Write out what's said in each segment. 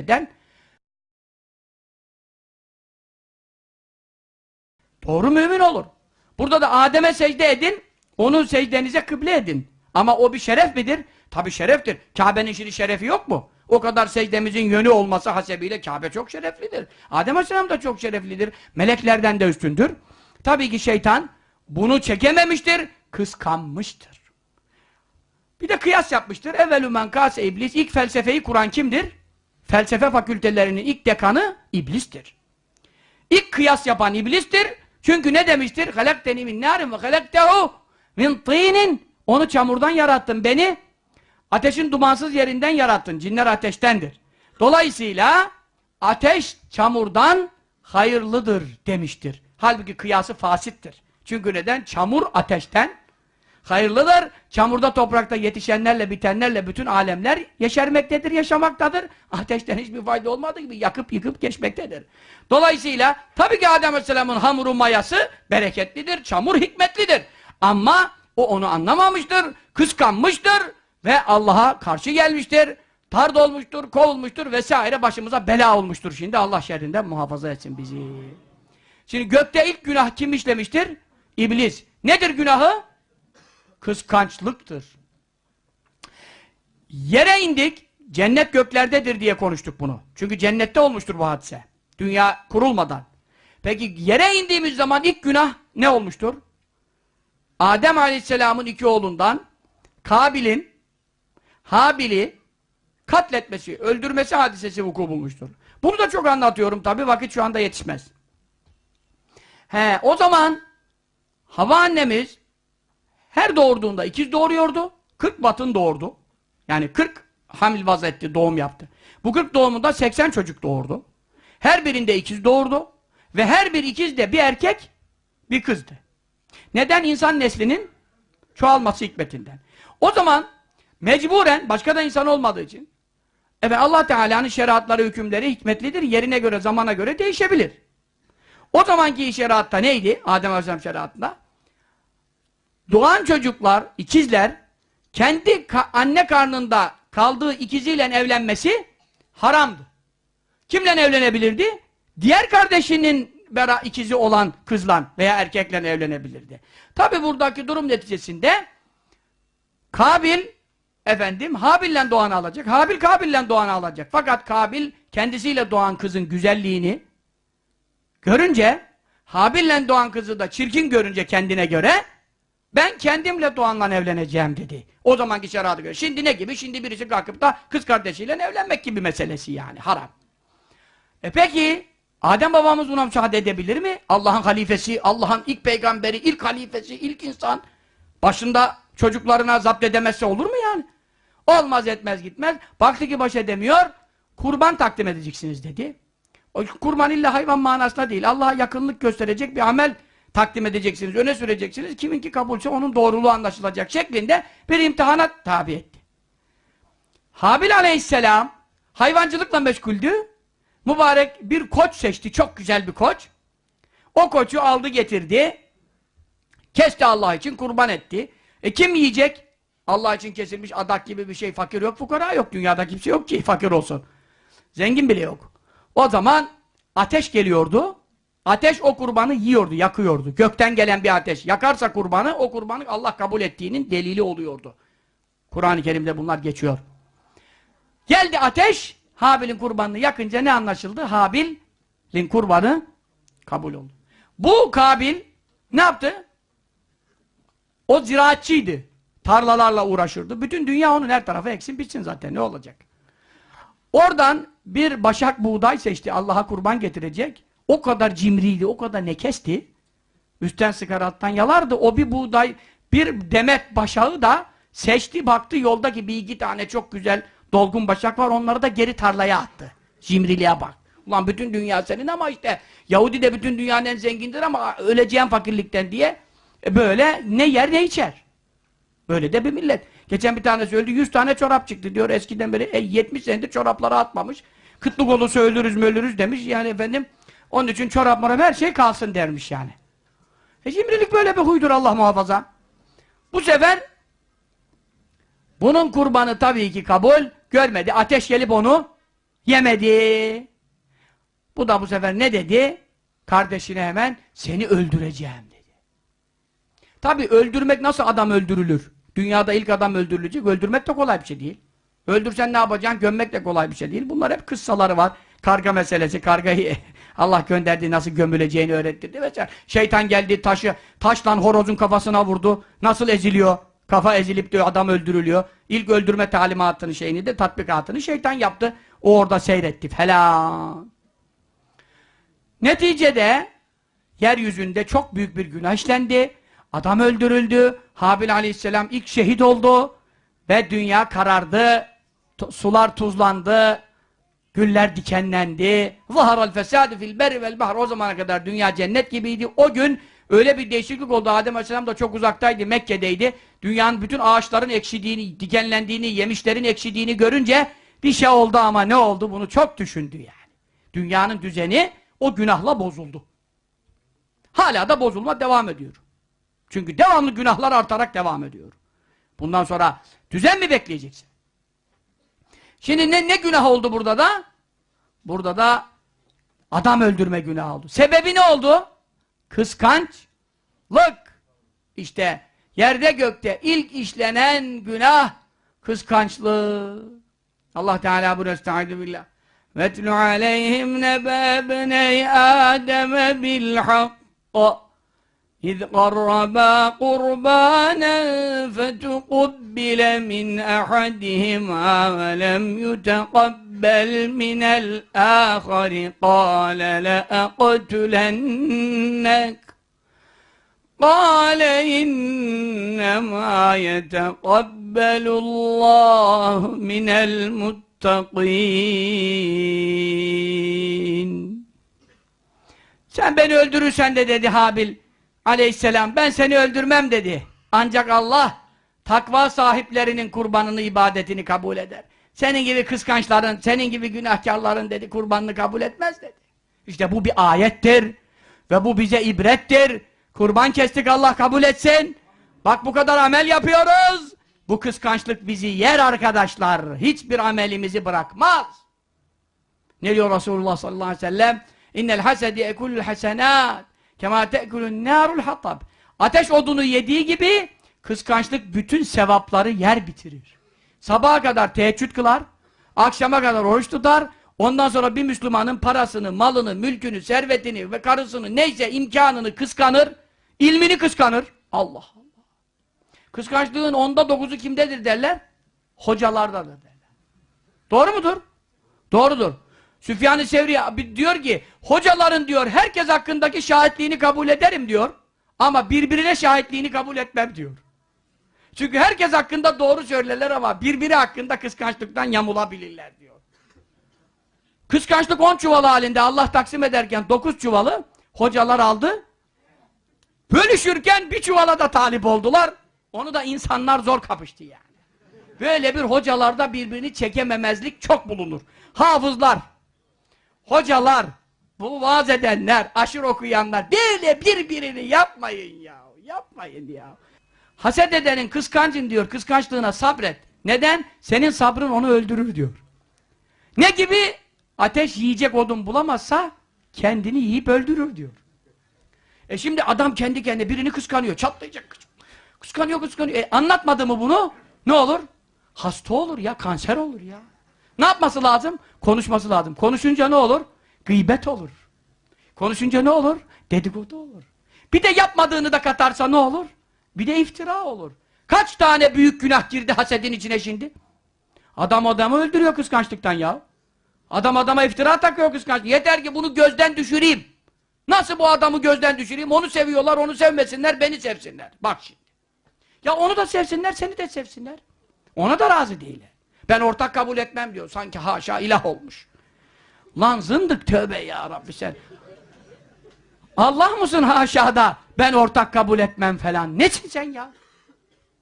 eden doğru mümin olur. Burada da Adem'e secde edin, onun secdenize kıble edin. Ama o bir şeref midir? Tabi şereftir. Kabe'nin şimdi şerefi yok mu? O kadar secdemizin yönü olması hasebiyle Kabe çok şereflidir. Adem Aleyhisselam da çok şereflidir. Meleklerden de üstündür. Tabii ki şeytan bunu çekememiştir, kıskanmıştır. Bir de kıyas yapmıştır. Evvelü men kase iblis. İlk felsefeyi kuran kimdir? Felsefe fakültelerinin ilk dekanı iblistir. İlk kıyas yapan iblistir. Çünkü ne demiştir? Halakteni min narin ve halaktehu min tînin. Onu çamurdan yarattın. Beni ateşin dumansız yerinden yarattın. Cinler ateştendir. Dolayısıyla ateş çamurdan hayırlıdır demiştir. Halbuki kıyası fasittir. Çünkü neden? Çamur ateşten hayırlıdır. Çamurda toprakta yetişenlerle bitenlerle bütün alemler yeşermektedir, yaşamaktadır. Ateşten hiçbir fayda olmadığı gibi yakıp yıkıp geçmektedir. Dolayısıyla tabii ki Adem Aleyhisselam'ın hamuru mayası bereketlidir, çamur hikmetlidir. Ama o onu anlamamıştır, kıskanmıştır ve Allah'a karşı gelmiştir. Tard olmuştur, kovulmuştur vesaire başımıza bela olmuştur şimdi. Allah şerrinden muhafaza etsin bizi. Şimdi gökte ilk günah kim işlemiştir? İblis. Nedir günahı? Kıskançlıktır. Yere indik, cennet göklerdedir diye konuştuk bunu. Çünkü cennette olmuştur bu hadise. Dünya kurulmadan. Peki yere indiğimiz zaman ilk günah ne olmuştur? Adem Aleyhisselam'ın iki oğlundan Kabil'in Habil'i katletmesi, öldürmesi hadisesi vuku bulmuştur. Bunu da çok anlatıyorum tabi vakit şu anda yetişmez. He, o zaman Hava annemiz her doğurduğunda ikiz doğuruyordu. 40 batın doğurdu. Yani 40 hamil vaz etti, doğum yaptı. Bu 40 doğumunda 80 çocuk doğurdu. Her birinde ikiz doğurdu. Ve her bir ikiz de bir erkek, bir kızdı. Neden? insan neslinin çoğalması hikmetinden. O zaman mecburen, başka da insan olmadığı için evet Allah Teala'nın şeriatları, hükümleri hikmetlidir. Yerine göre, zamana göre değişebilir. O zamanki şeriatta neydi? Adem Aleyhisselam şeriatında. Doğan çocuklar, ikizler kendi ka anne karnında kaldığı ikiziyle evlenmesi haramdı. Kimle evlenebilirdi? Diğer kardeşinin bera ikizi olan kızla veya erkekle evlenebilirdi. Tabi buradaki durum neticesinde Kabil efendim Habil'le doğanı alacak. Habil Kabil'le doğanı alacak. Fakat Kabil kendisiyle doğan kızın güzelliğini görünce Habil'le doğan kızı da çirkin görünce kendine göre ben kendimle doğanla evleneceğim dedi. O zamanki şeriatı göre. Şimdi ne gibi? Şimdi birisi kalkıp da kız kardeşiyle evlenmek gibi meselesi yani. Haram. E peki Adem babamız buna müsaade edebilir mi? Allah'ın halifesi, Allah'ın ilk peygamberi, ilk halifesi, ilk insan başında çocuklarına zapt edemezse olur mu yani? Olmaz etmez gitmez. Baktı ki baş edemiyor. Kurban takdim edeceksiniz dedi. O kurban illa hayvan manasında değil. Allah'a yakınlık gösterecek bir amel takdim edeceksiniz, öne süreceksiniz. Kiminki kabulse onun doğruluğu anlaşılacak şeklinde bir imtihana tabi etti. Habil aleyhisselam hayvancılıkla meşguldü. Mübarek bir koç seçti. Çok güzel bir koç. O koçu aldı getirdi. Kesti Allah için kurban etti. E kim yiyecek? Allah için kesilmiş adak gibi bir şey. Fakir yok, fukara yok. Dünyada kimse yok ki fakir olsun. Zengin bile yok. O zaman ateş geliyordu. Ateş o kurbanı yiyordu, yakıyordu. Gökten gelen bir ateş. Yakarsa kurbanı, o kurbanı Allah kabul ettiğinin delili oluyordu. Kur'an-ı Kerim'de bunlar geçiyor. Geldi ateş, Habil'in kurbanını yakınca ne anlaşıldı? Habil'in kurbanı kabul oldu. Bu Kabil ne yaptı? O ziraatçıydı. Tarlalarla uğraşırdı. Bütün dünya onun her tarafı eksin bitsin zaten. Ne olacak? Oradan bir başak buğday seçti. Allah'a kurban getirecek. O kadar cimriydi, o kadar nekesti. Üstten sıkar alttan yalardı. O bir buğday, bir demet başağı da seçti, baktı yoldaki bir iki tane çok güzel dolgun başak var. Onları da geri tarlaya attı. Cimriliğe bak. Ulan bütün dünya senin ama işte Yahudi de bütün dünyanın en zengindir ama öleceğim fakirlikten diye e böyle ne yer ne içer. Böyle de bir millet. Geçen bir tanesi öldü 100 tane çorap çıktı diyor eskiden beri. E, 70 senedir çorapları atmamış. Kıtlık olursa ölürüz mü ölürüz demiş. Yani efendim onun için çorap morap her şey kalsın dermiş yani. E cimrilik böyle bir huydur Allah muhafaza. Bu sefer bunun kurbanı tabii ki kabul görmedi. Ateş gelip onu Yemedi. Bu da bu sefer ne dedi? Kardeşine hemen seni öldüreceğim dedi. Tabi öldürmek nasıl adam öldürülür? Dünyada ilk adam öldürülecek. Öldürmek de kolay bir şey değil. Öldürsen ne yapacaksın? Gömmek de kolay bir şey değil. Bunlar hep kıssaları var. Karga meselesi. Kargayı Allah gönderdi nasıl gömüleceğini öğretti. Vesaire. Şeytan geldi taşı taşla horozun kafasına vurdu. Nasıl eziliyor? Kafa ezilip diyor adam öldürülüyor. İlk öldürme talimatını şeyini de tatbikatını şeytan yaptı. O orada seyretti falan. Neticede yeryüzünde çok büyük bir günah işlendi. Adam öldürüldü. Habil aleyhisselam ilk şehit oldu. Ve dünya karardı. Sular tuzlandı. Güller dikenlendi. Zaharal fesadu fil berri vel bahr. O zamana kadar dünya cennet gibiydi. O gün öyle bir değişiklik oldu. Adem aleyhisselam da çok uzaktaydı. Mekke'deydi. Dünyanın bütün ağaçların ekşidiğini, dikenlendiğini, yemişlerin ekşidiğini görünce bir şey oldu ama ne oldu? Bunu çok düşündü yani. Dünyanın düzeni o günahla bozuldu. Hala da bozulma devam ediyor. Çünkü devamlı günahlar artarak devam ediyor. Bundan sonra düzen mi bekleyeceksin? Şimdi ne, ne günah oldu burada da? Burada da adam öldürme günahı oldu. Sebebi ne oldu? Kıskançlık. İşte yerde gökte ilk işlenen günah kıskançlık. Allah Teala bu estaizu billah. وَاتْلُ عَلَيْهِمْ نَبَى بْنَيْ آدَمَ بِالْحَقِّ إِذْ قَرَّبَا قُرْبَانًا فَتُقُبِّلَ مِنْ أَحَدِهِمَا وَلَمْ يُتَقَبَّلْ مِنَ الْآخَرِ قَالَ لَأَقْتُلَنَّكَ. قال إنما يتقبل الله من المتقين. Sen beni öldürürsen de dedi Habil aleyhisselam ben seni öldürmem dedi. Ancak Allah takva sahiplerinin kurbanını ibadetini kabul eder. Senin gibi kıskançların, senin gibi günahkarların dedi kurbanını kabul etmez dedi. İşte bu bir ayettir ve bu bize ibrettir. Kurban kestik Allah kabul etsin. Bak bu kadar amel yapıyoruz. Bu kıskançlık bizi yer arkadaşlar. Hiçbir amelimizi bırakmaz. Ne diyor Resulullah sallallahu aleyhi ve sellem? İnnel hasedi ekulul hasenat kema te'kulun narul hatab. Ateş odunu yediği gibi kıskançlık bütün sevapları yer bitirir. Sabaha kadar teheccüd kılar, akşama kadar oruç tutar, ondan sonra bir Müslümanın parasını, malını, mülkünü, servetini ve karısını neyse imkanını kıskanır, ilmini kıskanır. Allah Allah. Kıskançlığın onda dokuzu kimdedir derler? Hocalardadır derler. Doğru mudur? Doğrudur. Süfyan-ı Sevri diyor ki, hocaların diyor, herkes hakkındaki şahitliğini kabul ederim diyor. Ama birbirine şahitliğini kabul etmem diyor. Çünkü herkes hakkında doğru söylerler ama birbiri hakkında kıskançlıktan yamulabilirler diyor. Kıskançlık on çuval halinde Allah taksim ederken dokuz çuvalı hocalar aldı. Bölüşürken bir çuvala da talip oldular. Onu da insanlar zor kapıştı yani. Böyle bir hocalarda birbirini çekememezlik çok bulunur. Hafızlar, hocalar, bu vaaz edenler, aşır okuyanlar böyle birbirini yapmayın ya. Yapmayın ya. Haset edenin kıskancın diyor, kıskançlığına sabret. Neden? Senin sabrın onu öldürür diyor. Ne gibi? Ateş yiyecek odun bulamazsa kendini yiyip öldürür diyor. E şimdi adam kendi kendine birini kıskanıyor, çatlayacak. Kıskanıyor, kıskanıyor. E anlatmadı mı bunu? Ne olur? Hasta olur ya, kanser olur ya. Ne yapması lazım? Konuşması lazım. Konuşunca ne olur? Gıybet olur. Konuşunca ne olur? Dedikodu olur. Bir de yapmadığını da katarsa ne olur? Bir de iftira olur. Kaç tane büyük günah girdi hasedin içine şimdi? Adam adamı öldürüyor kıskançlıktan ya. Adam adama iftira takıyor kıskançlık. Yeter ki bunu gözden düşüreyim. Nasıl bu adamı gözden düşüreyim? Onu seviyorlar, onu sevmesinler, beni sevsinler. Bak şimdi. Ya onu da sevsinler, seni de sevsinler. Ona da razı değiller. Ben ortak kabul etmem diyor. Sanki haşa ilah olmuş. Lan zındık tövbe ya Rabbi sen. Allah mısın haşada? Ben ortak kabul etmem falan. Nesin sen ya?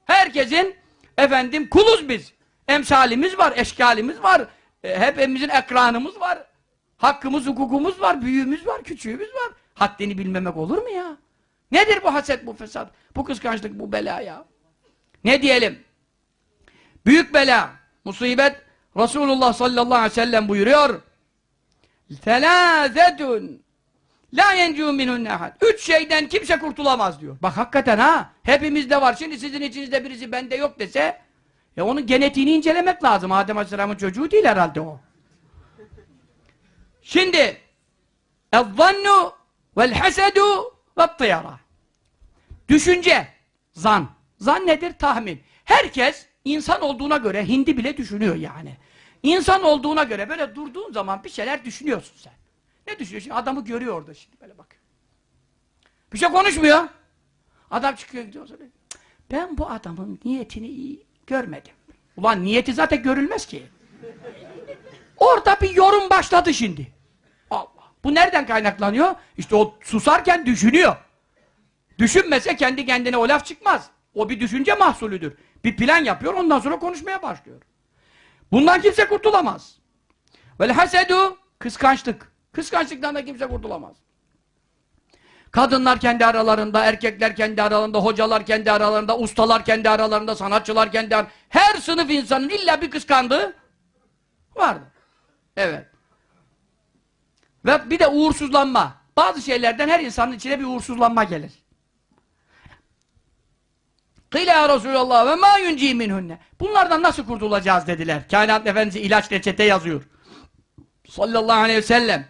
Herkesin efendim kuluz biz. Emsalimiz var, eşkalimiz var. E, hepimizin ekranımız var. Hakkımız, hukukumuz var, büyüğümüz var, küçüğümüz var. Haddini bilmemek olur mu ya? Nedir bu haset, bu fesat, bu kıskançlık, bu bela ya? Ne diyelim? Büyük bela, musibet, Resulullah sallallahu aleyhi ve sellem buyuruyor. Selâzetun la yencû minhunne ahad. Üç şeyden kimse kurtulamaz diyor. Bak hakikaten ha. Hepimizde var. Şimdi sizin içinizde birisi bende yok dese ya onun genetiğini incelemek lazım. Adem Aleyhisselam'ın çocuğu değil herhalde o. Şimdi اَظَّنُّ وَالْحَسَدُ وَالطِّيَرَةِ Düşünce, zan. Zan nedir? Tahmin. Herkes insan olduğuna göre hindi bile düşünüyor yani. İnsan olduğuna göre böyle durduğun zaman bir şeyler düşünüyorsun sen. Ne düşünüyorsun? Adamı görüyor orada şimdi böyle bak. Bir şey konuşmuyor. Adam çıkıyor gidiyor. sonra, "Cık, Ben bu adamın niyetini iyi görmedim. Ulan niyeti zaten görülmez ki. Orada bir yorum başladı şimdi. Allah. Bu nereden kaynaklanıyor? İşte o susarken düşünüyor. Düşünmese kendi kendine o laf çıkmaz. O bir düşünce mahsulüdür. Bir plan yapıyor ondan sonra konuşmaya başlıyor. Bundan kimse kurtulamaz. Vel hasedu kıskançlık. Kıskançlıktan da kimse kurtulamaz. Kadınlar kendi aralarında, erkekler kendi aralarında, hocalar kendi aralarında, ustalar kendi aralarında, sanatçılar kendi aralarında. Her sınıf insanın illa bir kıskandığı vardır. Evet. Ve bir de uğursuzlanma. Bazı şeylerden her insanın içine bir uğursuzlanma gelir. Kıyle ya Resulallah ve ma yunci minhunne. Bunlardan nasıl kurtulacağız dediler. Kainat Efendisi ilaç reçete yazıyor. Sallallahu aleyhi ve sellem.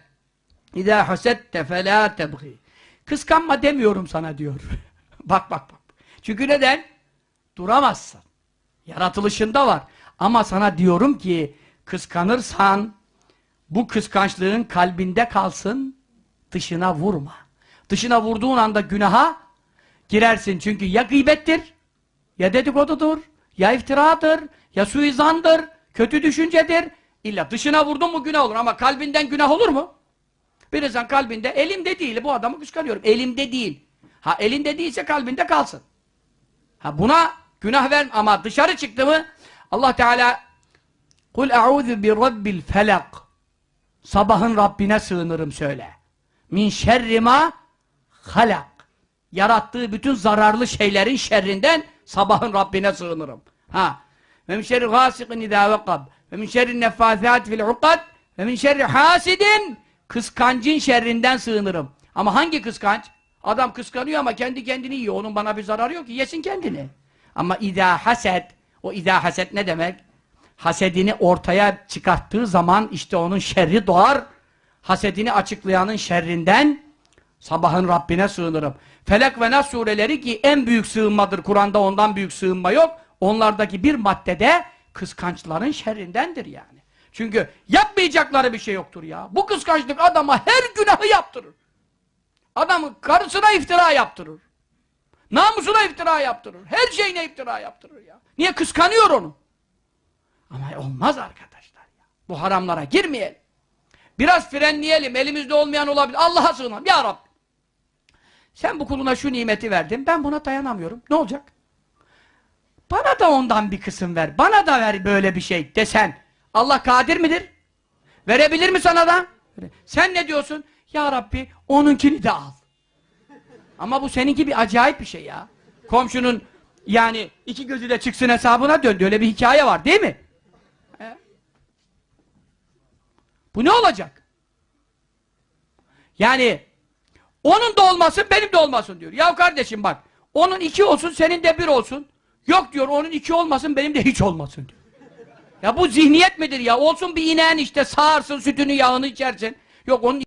İzâ hasette felâ tebgî. Kıskanma demiyorum sana diyor. bak bak bak. Çünkü neden? Duramazsın. Yaratılışında var. Ama sana diyorum ki kıskanırsan bu kıskançlığın kalbinde kalsın dışına vurma. Dışına vurduğun anda günaha girersin. Çünkü ya gıybettir, ya dedikodudur, ya iftiradır, ya suizandır, kötü düşüncedir. İlla dışına vurdun mu günah olur ama kalbinden günah olur mu? Bir insan kalbinde elimde değil bu adamı kıskanıyorum. Elimde değil. Ha elinde değilse kalbinde kalsın. Ha buna günah ver ama dışarı çıktı mı Allah Teala Kul e'udhu bi rabbil felak Sabahın Rabbine sığınırım söyle. Min şerri ma halak. Yarattığı bütün zararlı şeylerin şerrinden sabahın Rabbine sığınırım. Ha. Ve min şerri gasikin idâ vekab. Ve min şerri neffâzât fil ukad. Ve min şerri hasidin. Kıskancın şerrinden sığınırım. Ama hangi kıskanç? Adam kıskanıyor ama kendi kendini yiyor. Onun bana bir zararı yok ki. Yesin kendini. Ama idâ haset. O idâ haset ne demek? Hasedini ortaya çıkarttığı zaman işte onun şerri doğar. Hasedini açıklayanın şerrinden sabahın Rabbine sığınırım. Felak ve Nas sureleri ki en büyük sığınmadır. Kur'an'da ondan büyük sığınma yok. Onlardaki bir maddede kıskançların şerrindendir yani. Çünkü yapmayacakları bir şey yoktur ya. Bu kıskançlık adama her günahı yaptırır. Adamın karısına iftira yaptırır. Namusuna iftira yaptırır. Her şeyine iftira yaptırır ya. Niye kıskanıyor onu? Ama olmaz arkadaşlar ya. Bu haramlara girmeyelim. Biraz frenleyelim. Elimizde olmayan olabilir. Allah'a sığınalım. Ya Rabbi. Sen bu kuluna şu nimeti verdin. Ben buna dayanamıyorum. Ne olacak? Bana da ondan bir kısım ver. Bana da ver böyle bir şey desen. Allah kadir midir? Verebilir mi sana da? Sen ne diyorsun? Ya Rabbi onunkini de al. Ama bu seninki bir acayip bir şey ya. Komşunun yani iki gözü de çıksın hesabına döndü. Öyle bir hikaye var değil mi? He? Bu ne olacak? Yani onun da olmasın benim de olmasın diyor. Ya kardeşim bak onun iki olsun senin de bir olsun. Yok diyor onun iki olmasın benim de hiç olmasın diyor. Ya bu zihniyet midir ya? Olsun bir ineğin işte sağarsın sütünü yağını içersin. Yok onun